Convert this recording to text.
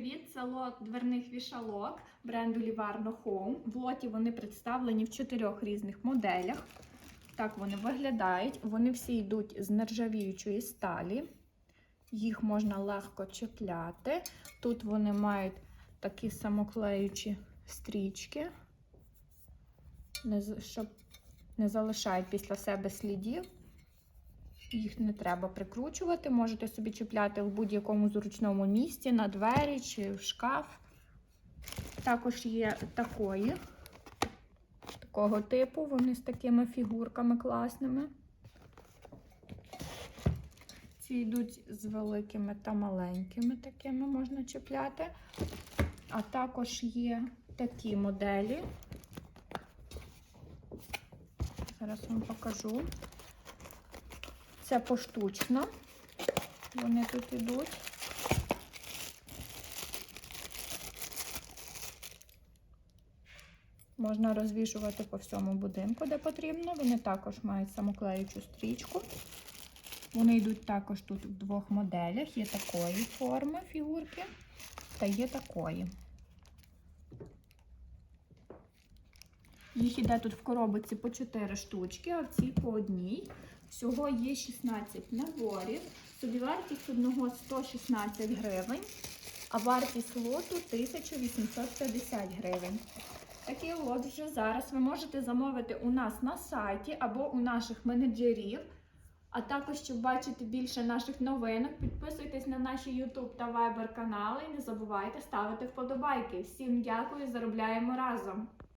привіт! Це лот дверних вішалок бренду Livarno Home. В лоті вони представлені в чотирьох різних моделях. Так вони виглядають. Вони всі йдуть з нержавіючої сталі. Їх можна легко чіпляти. Тут вони мають такі самоклеючі стрічки, щоб не залишають після себе слідів. Їх не треба прикручувати. Можете собі чіпляти в будь-якому зручному місці, на двері чи в шкаф. Також є такої, такого типу, вони з такими фігурками класними. Ці йдуть з великими та маленькими, такими можна чіпляти. А також є такі моделі. Зараз вам покажу. Це поштучно. Вони тут ідуть. Можна розвішувати по всьому будинку, де потрібно. Вони також мають самоклеючу стрічку. Вони йдуть також тут в двох моделях. Є такої форми фігурки та є такої. Їх іде тут в коробці по 4 штучки, а в цій по одній. Всього є 16 наборів. Собівартість одного 116 гривень, а вартість лоту 1850 гривень. Такий лот вже зараз ви можете замовити у нас на сайті або у наших менеджерів. А також, щоб бачити більше наших новинок, підписуйтесь на наші YouTube та Viber канали і не забувайте ставити вподобайки. Всім дякую, заробляємо разом!